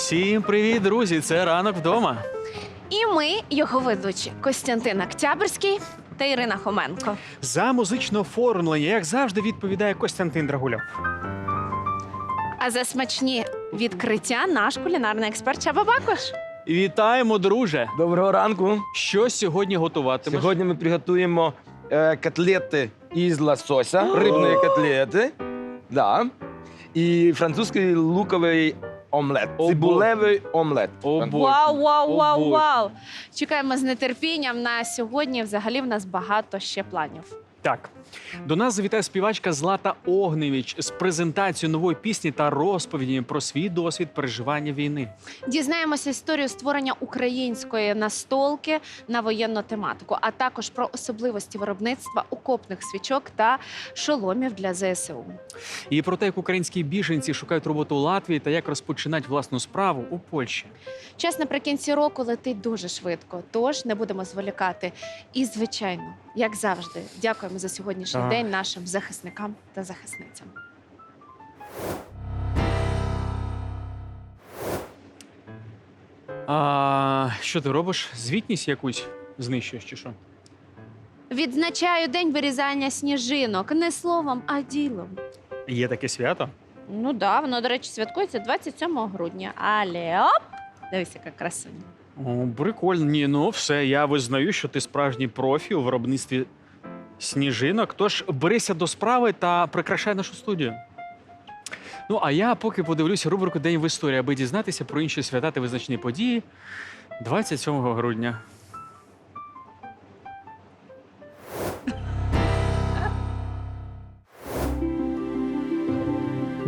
Всім привіт, друзі! Це ранок вдома. І ми, його ведучі Костянтин Октябрьський та Ірина Хоменко. За музичне оформлення, як завжди, відповідає Костянтин Драгульов. А за смачні відкриття наш кулінарний експерт Чаба Бакош. Вітаємо, друже! Доброго ранку. Що сьогодні готуватимеш? Сьогодні ми приготуємо е, котлети із лосося, рибні котлети. Да. І французький луковий омлет. О, Цибулевий омлет. О, Боже. Вау, вау, О, вау, Боже. вау! Чекаємо з нетерпінням на сьогодні. Взагалі в нас багато ще планів. Так, До нас завітає співачка Злата Огневіч з презентацією нової пісні та розповіді про свій досвід переживання війни. Дізнаємося історію створення української настолки на воєнну тематику, а також про особливості виробництва окопних свічок та шоломів для ЗСУ. І про те, як українські біженці шукають роботу у Латвії та як розпочинають власну справу у Польщі. Час наприкінці року летить дуже швидко, тож не будемо зволікати. І, звичайно, як завжди, дякуємо за сьогоднішній Так. день нашим захисникам та захисницям. А що ти робиш? Звітність якусь знищуєш чи що? Відзначаю день вирізання сніжинок не словом, а ділом. є таке свято. Ну да, воно, до речі, святкується 27 грудня. Але оп! Дивись, яка красуня. О, прикольно. Ні, ну все, я визнаю, що ти справжній профі у виробництві сніжинок. Тож берися до справи та прикрашай нашу студію. Ну, а я поки подивлюся рубрику День в історії, аби дізнатися про інші свята та визначні події 27 грудня. –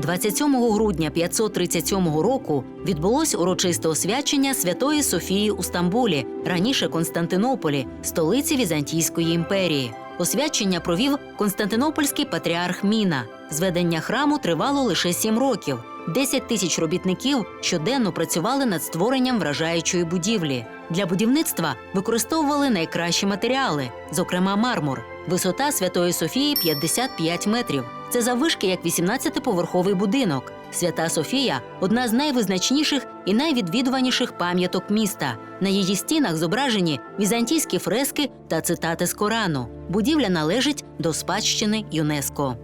27 грудня 537 року відбулось урочисте освячення Святої Софії у Стамбулі, раніше Константинополі, столиці Візантійської імперії. Освячення провів Константинопольський патріарх Міна. Зведення храму тривало лише сім років. 10 тисяч робітників щоденно працювали над створенням вражаючої будівлі. Для будівництва використовували найкращі матеріали, зокрема мармур. Висота Святої Софії 55 метрів. Це заввишки як 18-поверховий будинок. Свята Софія одна з найвизначніших і найвідвідуваніших пам'яток міста. На її стінах зображені візантійські фрески та цитати з Корану. Будівля належить до спадщини ЮНЕСКО.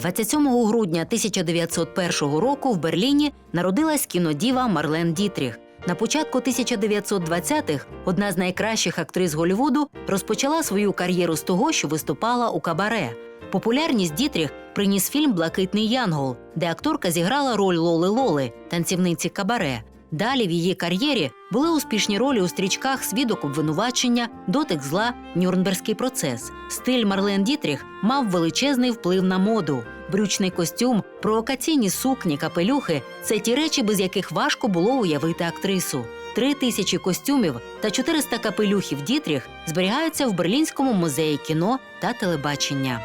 27 грудня 1901 року в Берліні народилась кінодіва Марлен Дітріх. На початку 1920-х одна з найкращих актрис Голлівуду розпочала свою кар'єру з того, що виступала у кабаре. Популярність Дітріх приніс фільм Блакитний Янгол, де акторка зіграла роль Лоли Лоли, танцівниці кабаре. Далі в її кар'єрі були успішні ролі у стрічках Свідок обвинувачення, Дотик зла, Нюрнберзький процес. Стиль Марлен Дітріх мав величезний вплив на моду. Брючний костюм, провокаційні сукні, капелюхи це ті речі, без яких важко було уявити актрису. Три тисячі костюмів та 400 капелюхів Дітріх зберігаються в Берлінському музеї кіно та телебачення.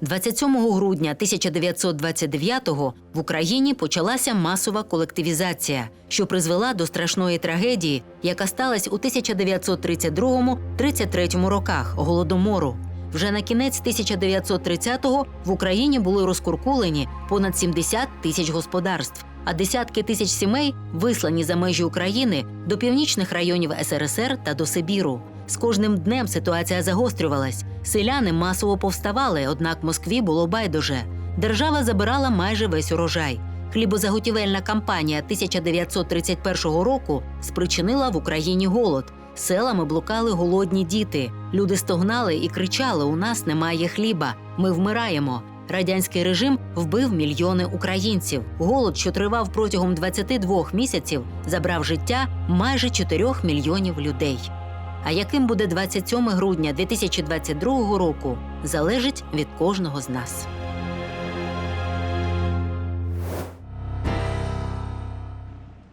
27 грудня 1929-го в Україні почалася масова колективізація, що призвела до страшної трагедії, яка сталася у 1932-33 роках голодомору. Вже на кінець 1930-го в Україні були розкуркулені понад 70 тисяч господарств, а десятки тисяч сімей вислані за межі України до північних районів СРСР та до Сибіру. З кожним днем ситуація загострювалась. Селяни масово повставали, однак Москві було байдуже. Держава забирала майже весь урожай. Хлібозаготівельна кампанія 1931 року спричинила в Україні голод. Селами блукали голодні діти. Люди стогнали і кричали: У нас немає хліба, ми вмираємо. Радянський режим вбив мільйони українців. Голод, що тривав протягом 22 місяців, забрав життя майже 4 мільйонів людей. А яким буде 27 грудня 2022 року, залежить від кожного з нас.